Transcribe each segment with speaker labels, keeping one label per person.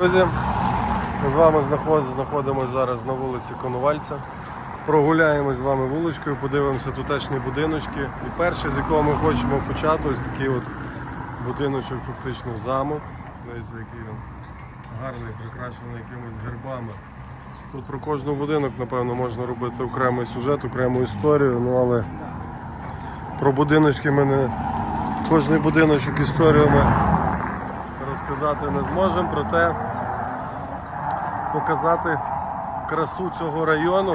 Speaker 1: Друзі, ми з вами знаходимося зараз на вулиці Коновальця. Прогуляємось з вами вуличкою, подивимося тутешні будиночки. І перше, з якого ми хочемо почати, ось такий от будиночок, фактично замок. Дивіться, який він гарний, прикрашений якимись гербами. Тут про кожен будинок, напевно, можна робити окремий сюжет, окрему історію, ну але про будиночки ми не кожний будиночок історію ми розказати не зможемо, проте показати красу цього району,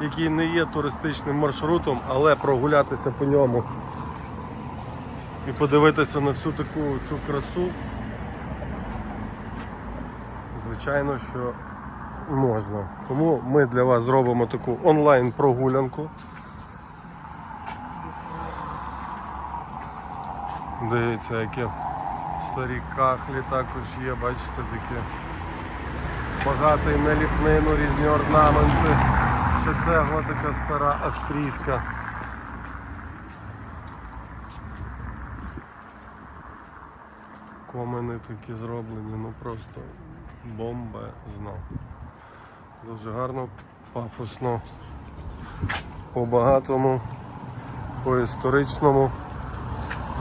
Speaker 1: який не є туристичним маршрутом, але прогулятися по ньому і подивитися на всю таку цю красу. Звичайно, що можна. Тому ми для вас зробимо таку онлайн-прогулянку. Дивіться, які старі кахлі також є, бачите, такі багатий на ліпнину, різні орнаменти. Ще цегла така стара австрійська. Комини такі зроблені, ну просто бомбезно. Дуже гарно, пафосно, по багатому, по історичному.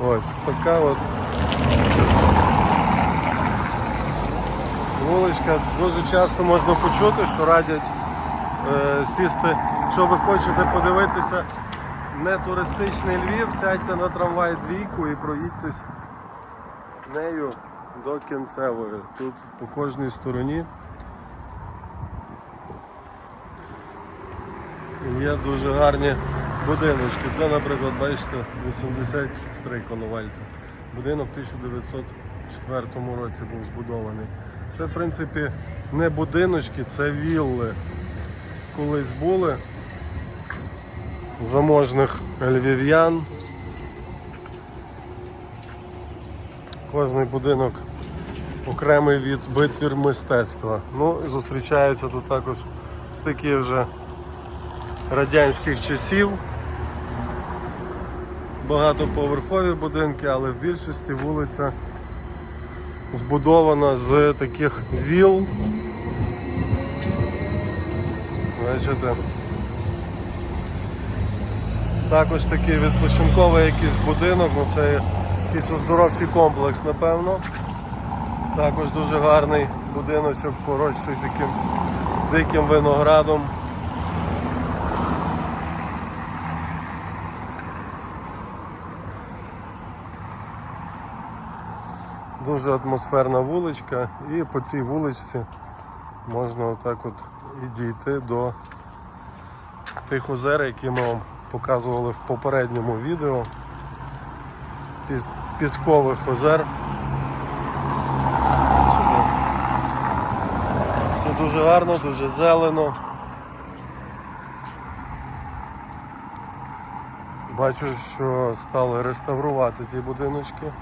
Speaker 1: Ось така от вуличка. Дуже часто можна почути, що радять е, сісти, якщо ви хочете подивитися не туристичний Львів, сядьте на трамвай двійку і проїдьтесь нею до кінцевої. Тут по кожній стороні є дуже гарні будиночки. Це, наприклад, бачите, 83 Коновальця. Будинок в 1904 році був збудований. Це, в принципі, не будиночки, це вілли. Колись були заможних львів'ян. Кожний будинок окремий від витвір мистецтва. Ну, зустрічаються тут також стики вже радянських часів. Багатоповерхові будинки, але в більшості вулиця збудована з таких віл. Бачите? Також такий відпочинковий якийсь будинок, ну це якийсь оздоровчий комплекс, напевно. Також дуже гарний будиночок, порощує таким диким виноградом. Дуже атмосферна вуличка і по цій вуличці можна отак от і дійти до тих озер, які ми вам показували в попередньому відео. Піс- Піскових озер. Це дуже гарно, дуже зелено. Бачу, що стали реставрувати ті будиночки.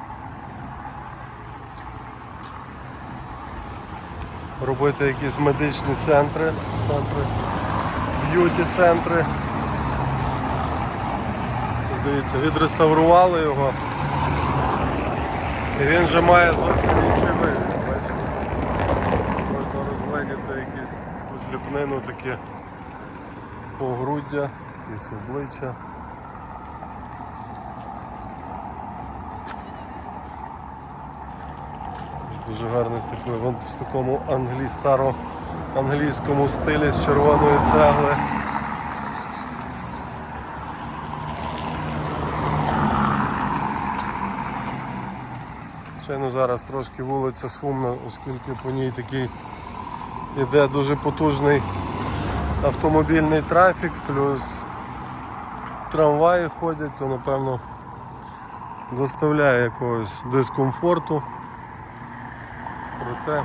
Speaker 1: Робити якісь медичні центри, центри, б'юті-центри. Дивіться, відреставрували його. І він вже має зовсім інший вигляд. Можна розгледіти якісь ліпнину, таке погруддя, якісь обличчя. Дуже гарний з такою вон в такому англі, старо англійському стилі з червоної цегли. Звичайно, зараз трошки вулиця шумна, оскільки по ній такий іде дуже потужний автомобільний трафік, плюс трамваї ходять, то напевно доставляє якогось дискомфорту. Проте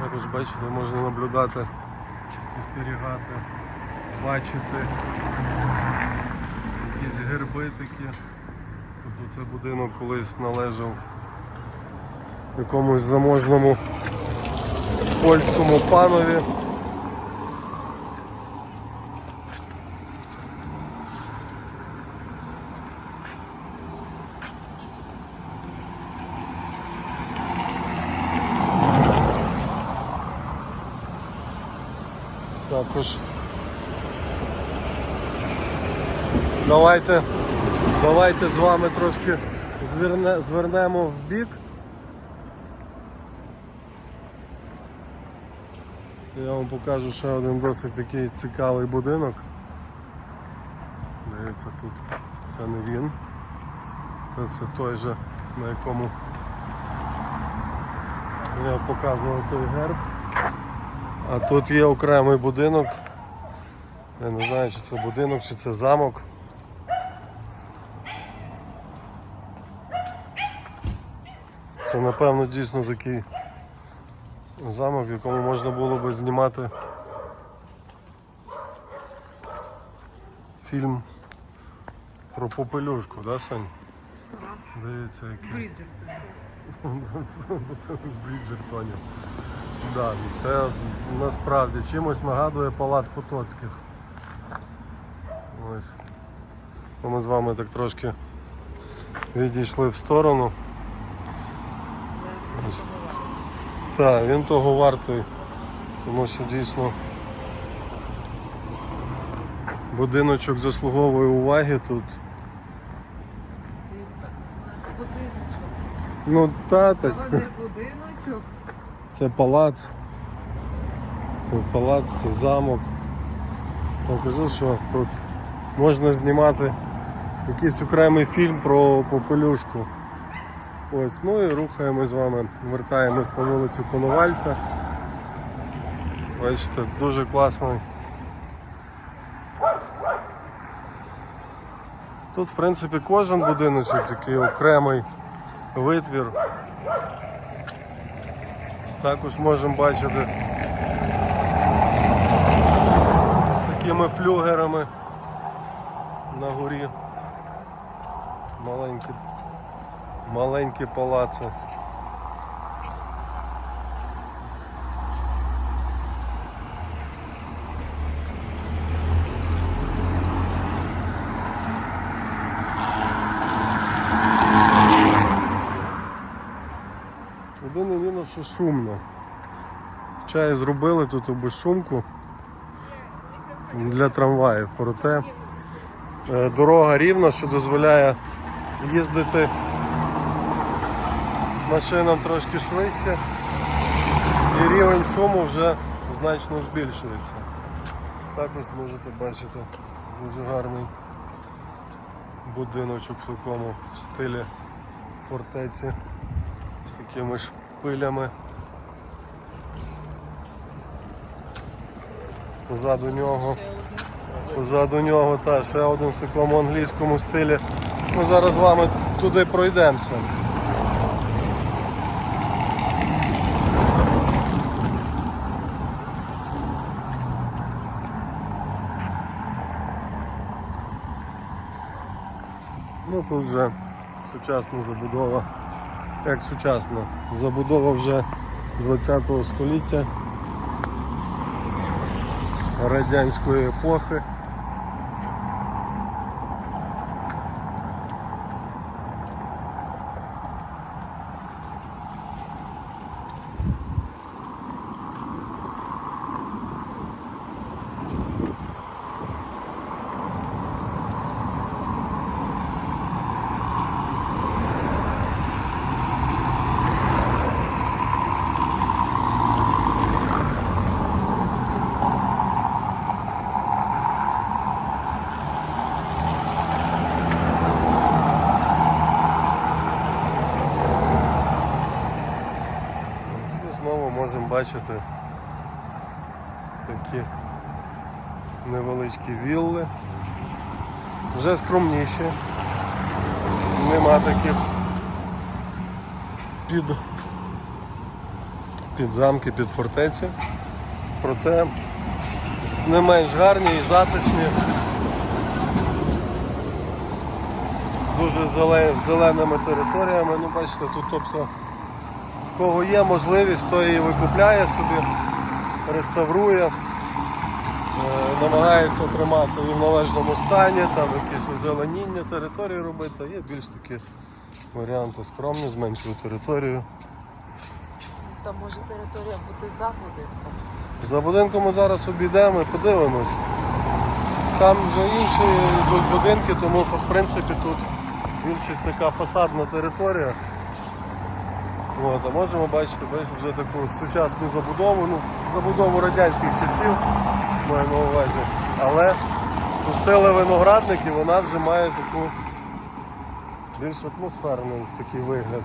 Speaker 1: також бачите, можна наблюдати, спостерігати, бачити якісь герби такі. Тобто це будинок колись належав якомусь заможному польському панові. Також. Давайте, давайте з вами трошки зверне, звернемо в бік. Я вам покажу ще один досить такий цікавий будинок. Дивіться, тут це не він. Це все той же, на якому я показував той герб. А тут є окремий будинок. Я не знаю, чи це будинок, чи це замок. Це напевно дійсно такий замок, в якому можна було би знімати фільм про попелюшку, да, Сань? Дивіться, який. в Бріджертоні. Да, це насправді чимось нагадує палац Потоцьких. Ось. Ми з вами так трошки відійшли в сторону. Ось. Так, він того вартий, тому що дійсно будиночок заслуговує уваги тут. Ну та так.
Speaker 2: Це
Speaker 1: палац. Це палац, це замок. Я кажу, що тут можна знімати якийсь окремий фільм про попелюшку. Ось, ну і рухаємось з вами, вертаємось на вулицю Коновальця. Бачите, дуже класний. Тут, в принципі, кожен будиночок такий окремий витвір. Також можемо бачити з такими флюгерами на горі. Маленькі, маленькі палаци. Що шумно. Чай зробили тут обезшумку для трамваїв, проте е, дорога рівна, що дозволяє їздити машинам трошки швидше і рівень шуму вже значно збільшується. Також можете бачити дуже гарний будиночок в такому стилі фортеці з такими шпилями. Позаду нього. Позаду нього та ще один в такому англійському стилі. Ми зараз з вами туди пройдемося. Ну тут вже сучасна забудова. Як сучасна? Забудова вже 20 століття радянської епохи. І бачити такі невеличкі вілли. Вже скромніші. Нема таких під, під замки, під фортеці. Проте не менш гарні і затишні. Дуже з зеленими територіями. Ну бачите, тут тобто кого є можливість, то і викупляє собі, реставрує, е, намагається тримати її в належному стані, там якісь озеленіння території робити, є більш такі варіанти скромні, зменшує територію.
Speaker 2: там може територія бути за будинком.
Speaker 1: За будинком ми зараз обійдемо і подивимось. Там вже інші будинки, тому в принципі тут більшість така фасадна територія. От, а можемо бачити вже таку сучасну забудову, ну, забудову радянських часів маю на увазі. Але пустили виноградник і вона вже має таку більш атмосферний такий вигляд.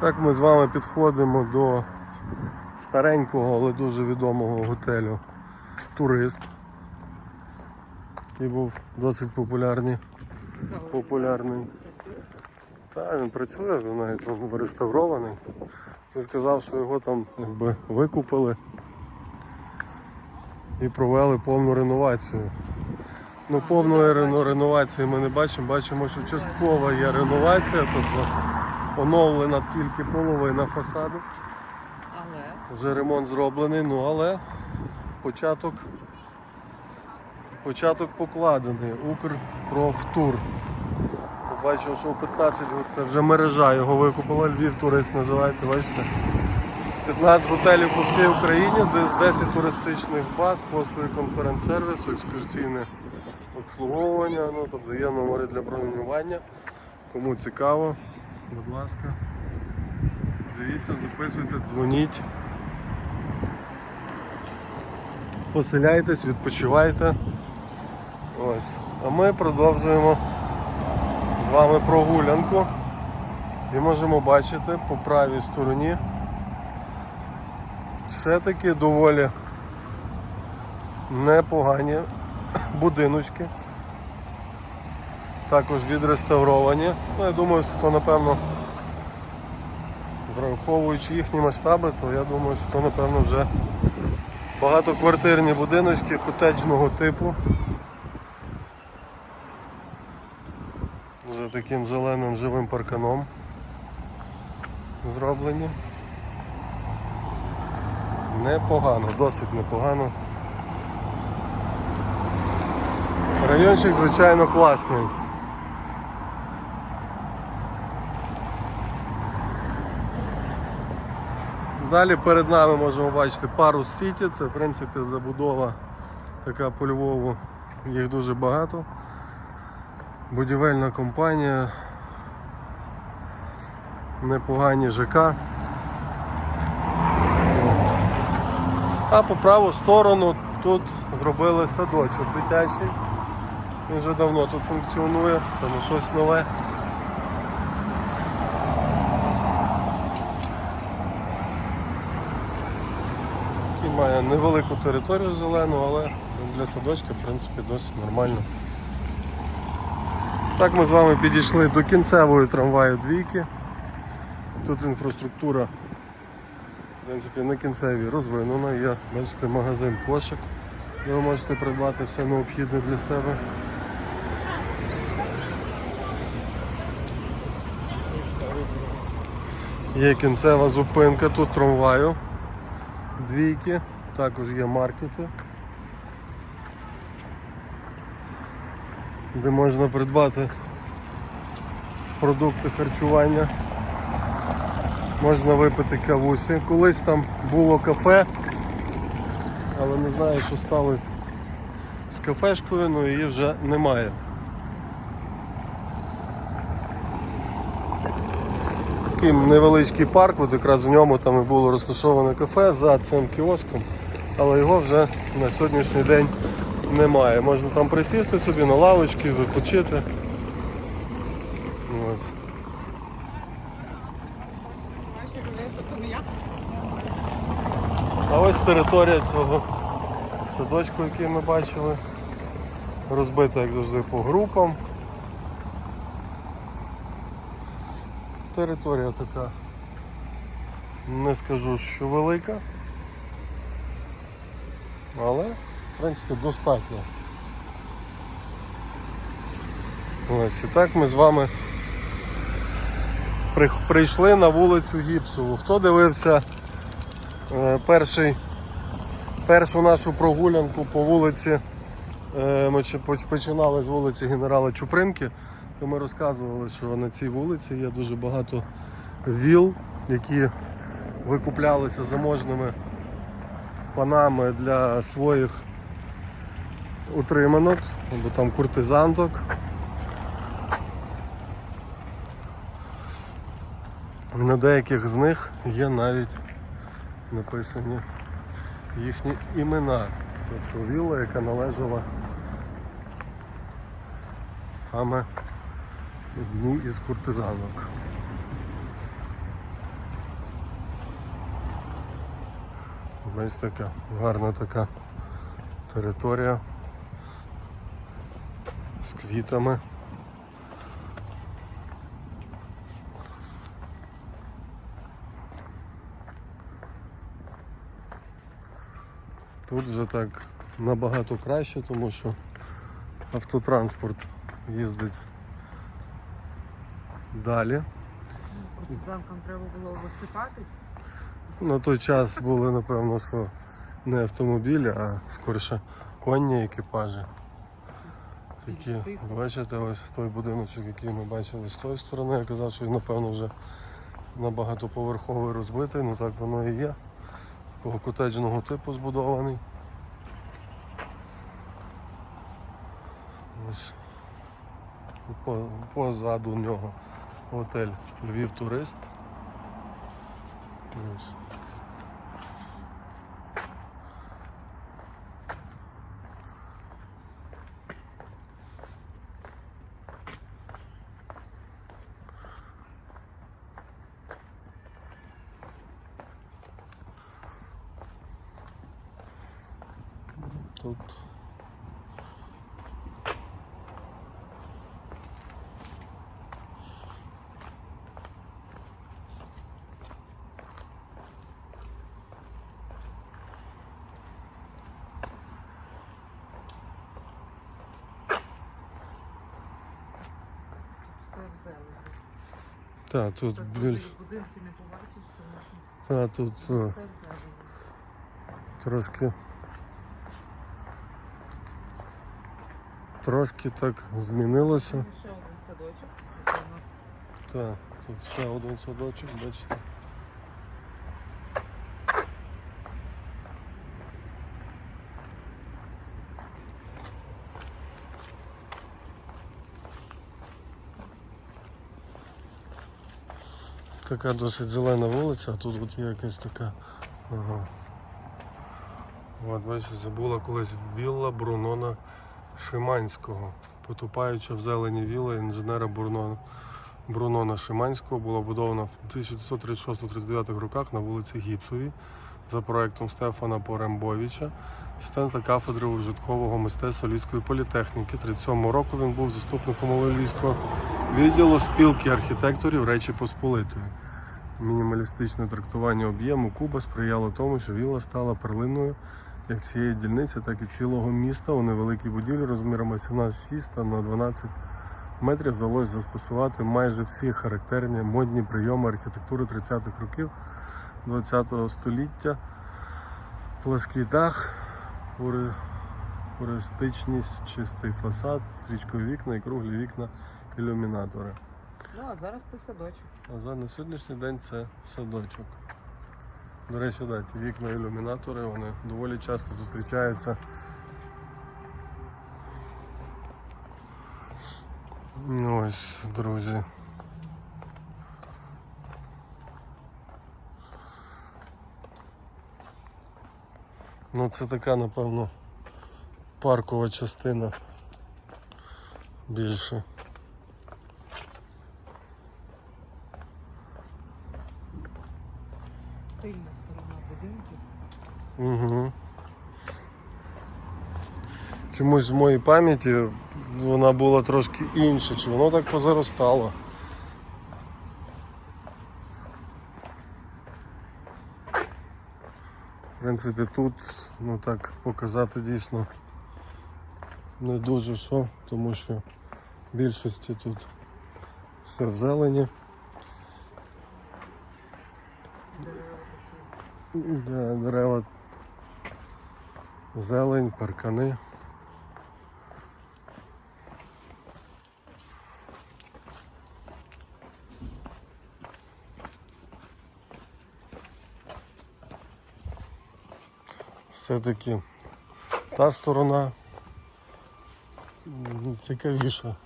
Speaker 1: Так ми з вами підходимо до старенького, але дуже відомого готелю Турист, який був досить популярний. популярний. Так, він працює, він навіть він реставрований. Він сказав, що його там якби викупили і провели повну реновацію. Ну, повної реновації ми не бачимо, бачимо, що часткова є реновація, тобто оновлена тільки половина фасаду.
Speaker 2: Але
Speaker 1: Вже ремонт зроблений, ну але початок, початок покладений. Укрпрофтур. Бачимо, що в 15 це вже мережа його викупила, Львів турист називається, бачите? 15 готелів по всій Україні, десь 10 туристичних баз, послуги конференц-сервісу, екскурсійне обслуговування, ну, тобто є номери для бронювання. Кому цікаво, будь ласка. Дивіться, записуйте, дзвоніть. Поселяйтесь, відпочивайте. Ось. А ми продовжуємо з вами прогулянку. І можемо бачити по правій стороні ще такі доволі непогані будиночки. Також відреставровані. Ну, я думаю, що то напевно Враховуючи їхні масштаби, то я думаю, що то напевно вже багатоквартирні будиночки котеджного типу. За таким зеленим живим парканом зроблені. Непогано, досить непогано. Райончик, звичайно, класний. Далі перед нами можемо бачити пару Сіті, це в принципі забудова така по Львову, їх дуже багато. Будівельна компанія, непогані ЖК. От. А по праву сторону тут зробили садочок дитячий. Він вже давно тут функціонує, це не щось нове. Який має невелику територію зелену, але для садочка в принципі досить нормально. Так ми з вами підійшли до кінцевої трамваю двійки. Тут інфраструктура в принципі, на кінцевій розвинена. Є, бачите, магазин кошик, де ви можете придбати все необхідне для себе. Є кінцева зупинка тут трамваю двійки, також є маркети, де можна придбати продукти харчування. Можна випити кавусі. Колись там було кафе, але не знаю, що сталося з кафешкою, але її вже немає. Такий невеличкий парк, от якраз в ньому там і було розташоване кафе за цим кіоском, але його вже на сьогоднішній день немає. Можна там присісти собі на лавочки, відпочити. Ось. А ось територія цього садочку, який ми бачили, розбита, як завжди, по групам. Територія така, не скажу, що велика, але в принципі, достатньо. Ось, і так ми з вами прийшли на вулицю Гіпсову. Хто дивився е, перший, першу нашу прогулянку по вулиці, е, ми починали з вулиці генерала Чупринки, ми розказували, що на цій вулиці є дуже багато віл, які викуплялися заможними панами для своїх утриманок або там куртизанток. На деяких з них є навіть написані їхні імена. Тобто вілла, яка належала саме одній із куртизанок. Ось така гарна така територія з квітами. Тут вже так набагато краще, тому що автотранспорт їздить далі.
Speaker 2: Куртизанкам треба було висипатись.
Speaker 1: На той час були, напевно, що не автомобілі, а скоріше конні екіпажі. Такі, бачите, ось той будиночок, який ми бачили з тої сторони, я казав, що він, напевно, вже на багатоповерховий розбитий, ну так воно і є. Такого котеджного типу збудований. Ось. По, позаду нього готель Львів Турист. Ось. Тут
Speaker 2: Все в зелені.
Speaker 1: Та, тут
Speaker 2: Так
Speaker 1: більш.
Speaker 2: будинки не побачиш, тому що
Speaker 1: Та, тут
Speaker 2: все
Speaker 1: е, трошки. Трошки так змінилося.
Speaker 2: Ще один садочок.
Speaker 1: Так, тут ще один садочок, бачите. Така досить зелена вулиця, а тут от є якась така. Ага. От бачите, забула колись вілла Брунона Шиманського. Потупаюча в зелені вілла інженера Брунона. Брунона Шиманського була будована в 1936-39 роках на вулиці Гіпсовій за проектом Стефана Порембовича, асистента кафедри ужиткового мистецтва Львівської політехніки. 37 року він був заступником Львівського відділу спілки архітекторів Речі Посполитої. Мінімалістичне трактування об'єму Куба сприяло тому, що вілла стала перлиною як цієї дільниці, так і цілого міста у невеликій будівлі розмірами 17,6 та на 12 метрів вдалося застосувати майже всі характерні модні прийоми архітектури 30-х років ХХ століття. Плоский дах, пуристичність, чистий фасад, стрічкові вікна і круглі вікна ілюмінатори.
Speaker 2: Ну, а зараз це садочок.
Speaker 1: А за на сьогоднішній день це садочок. До речі, да, ті вікна ілюмінатори, вони доволі часто зустрічаються. Ось, друзі. Ну це така, напевно, паркова частина більше.
Speaker 2: Тильна сторона будинків.
Speaker 1: Угу. Чомусь в моїй пам'яті вона була трошки інша, чи воно так позаростало. Принципі, тут ну так показати дійсно не дуже що, тому що в більшості тут все в зелені.
Speaker 2: Дерева
Speaker 1: зелень, паркани. Все-таки та сторона цікавіша.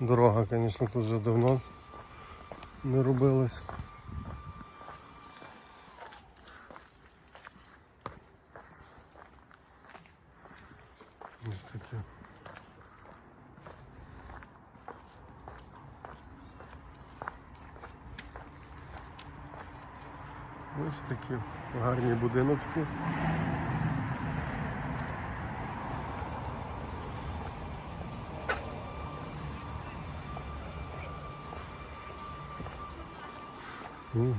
Speaker 1: Дорога, звісно, тут вже давно не робилась. Ось таке. Ось такі гарні будиночки. Угу.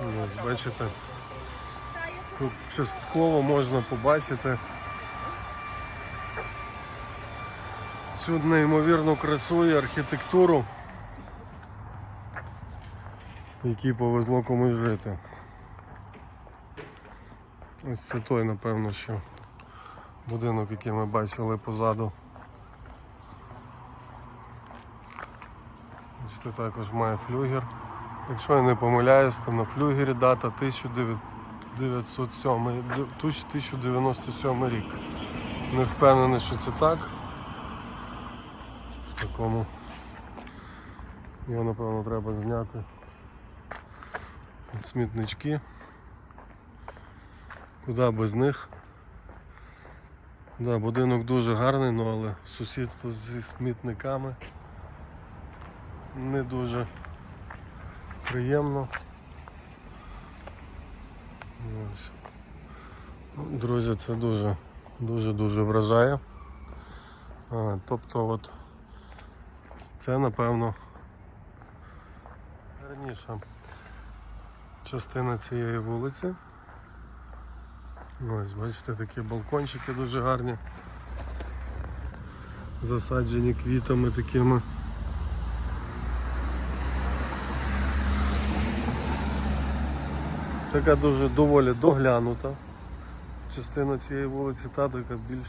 Speaker 1: Ось бачите. Частково можна побачити цю неймовірну красу і архітектуру, якій повезло комусь жити. Ось це той, напевно, що будинок, який ми бачили позаду. Бачите, також має флюгер. Якщо я не помиляюсь, то на флюгері дата 1907, 1097 рік. Не впевнений, що це так. Такому. Його напевно треба зняти. От смітнички. Куди без них. Да, будинок дуже гарний, ну, але сусідство зі смітниками не дуже приємно. Ну, Друзі, це дуже дуже дуже вражає. А, тобто от це напевно гарніша частина цієї вулиці. Ось, бачите, такі балкончики дуже гарні. Засаджені квітами такими. Така дуже доволі доглянута частина цієї вулиці, та така більш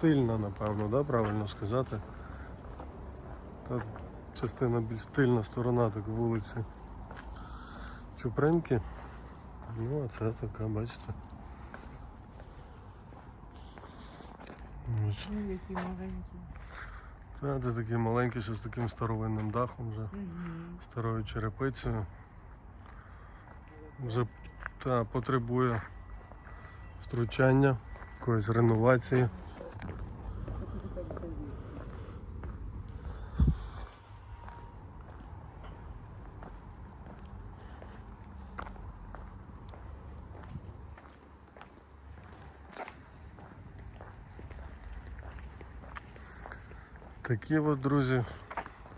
Speaker 1: тильна, напевно, да? правильно сказати. Та частина більш тильна сторона так вулиці Чупринки. Ну, а це така, бачите. Ось.
Speaker 2: Ну, які маленькі.
Speaker 1: Та, це такий маленький, ще з таким старовинним дахом вже.
Speaker 2: Угу.
Speaker 1: старою черепицею. Вже та, потребує втручання, якоїсь реновації. Такі от, друзі,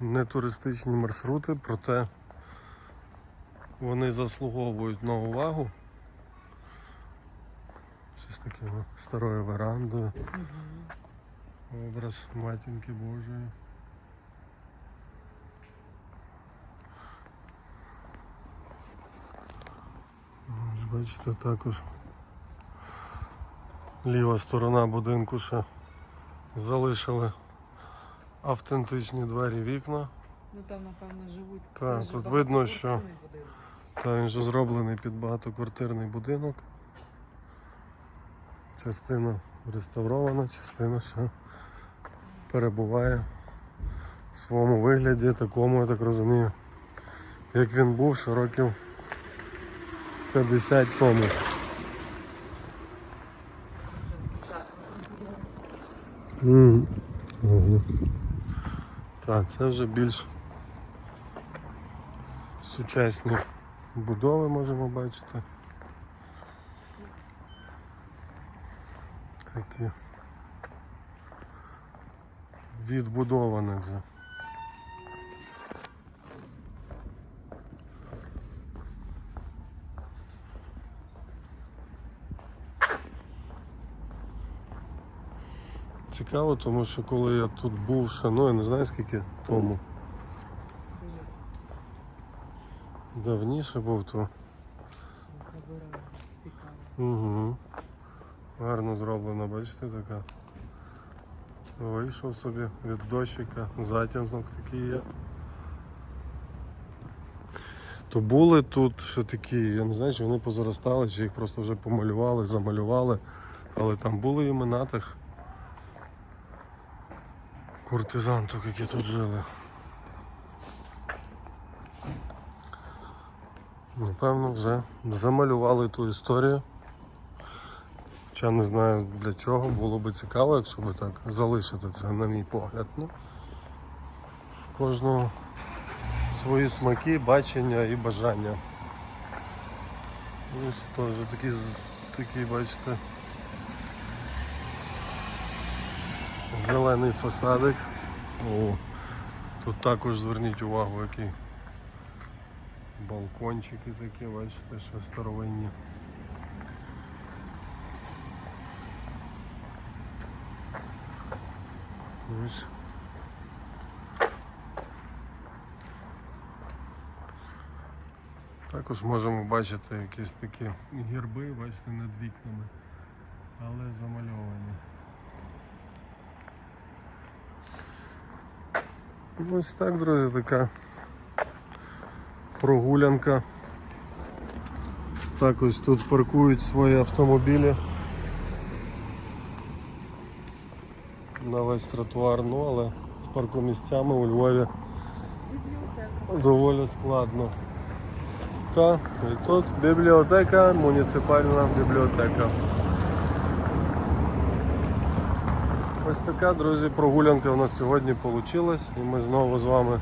Speaker 1: не туристичні маршрути, проте вони заслуговують на увагу. Щось таким старою верандою. Образ матінки Божої. Ось бачите, також ліва сторона будинку ще залишили автентичні двері вікна.
Speaker 2: Ну там, напевно, живуть.
Speaker 1: Так, тут видно,
Speaker 2: будинок.
Speaker 1: Та він вже зроблений під багатоквартирний будинок. Частина реставрована, частина ще перебуває в своєму вигляді, такому, я так розумію, як він був ще років 50 тому. М, ага. Так, це вже більш сучасні будови можемо бачити. Такі відбудовані вже. Цікаво, тому що коли я тут був ще, ну я не знаю скільки тому. Давніше був, то Угу. Гарно зроблена, бачите, така. Вийшов собі від дощика, затінок такий є. То були тут ще такі, я не знаю, чи вони позаростали, чи їх просто вже помалювали, замалювали, але там були імена тих куртизанток, які тут жили. Напевно, вже замалювали ту історію. Хоча не знаю для чого, було би цікаво, якщо би так залишити це, на мій погляд. Ну, кожного свої смаки, бачення і бажання. Ось теж такий, такий, бачите, зелений фасадик. О, тут також зверніть увагу, який балкончики такі, бачите, ще старовинні. Ось. Також можемо бачити якісь такі гірби, бачите, над вікнами, але замальовані. Ось так, друзі, така прогулянка. Так ось тут паркують свої автомобілі. На весь тротуар, ну але з паркомісцями у Львові доволі складно. Та, і тут бібліотека, муніципальна бібліотека. Ось така, друзі, прогулянка у нас сьогодні вийшла. І ми знову з вами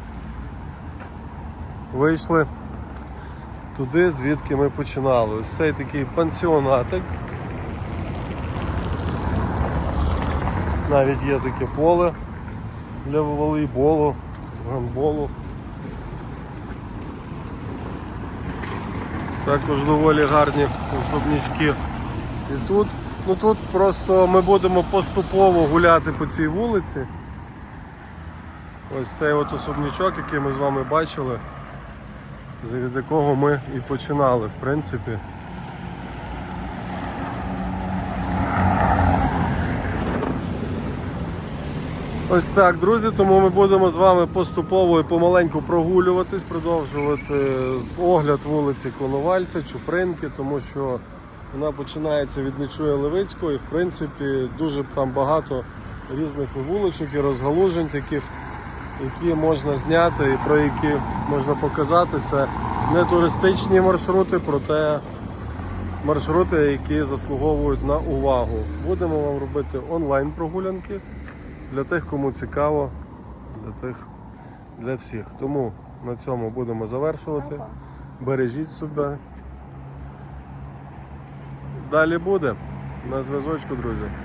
Speaker 1: вийшли туди, звідки ми починали. Ось цей такий пансіонатик. Навіть є таке поле для волейболу, гандболу. Також доволі гарні особнячки. І тут, ну тут просто ми будемо поступово гуляти по цій вулиці. Ось цей от особнячок, який ми з вами бачили, від якого ми і починали, в принципі. Ось так, друзі, тому ми будемо з вами поступово і помаленьку прогулюватись, продовжувати огляд вулиці Коновальця, Чупринки, тому що вона починається від Нечуя Левицького і в принципі дуже там багато різних вуличок і розгалужень таких, які можна зняти і про які можна показати. Це не туристичні маршрути, проте маршрути, які заслуговують на увагу. Будемо вам робити онлайн прогулянки для тих, кому цікаво, для тих, для всіх. Тому на цьому будемо завершувати. Бережіть себе. Далі буде. На зв'язочку, друзі.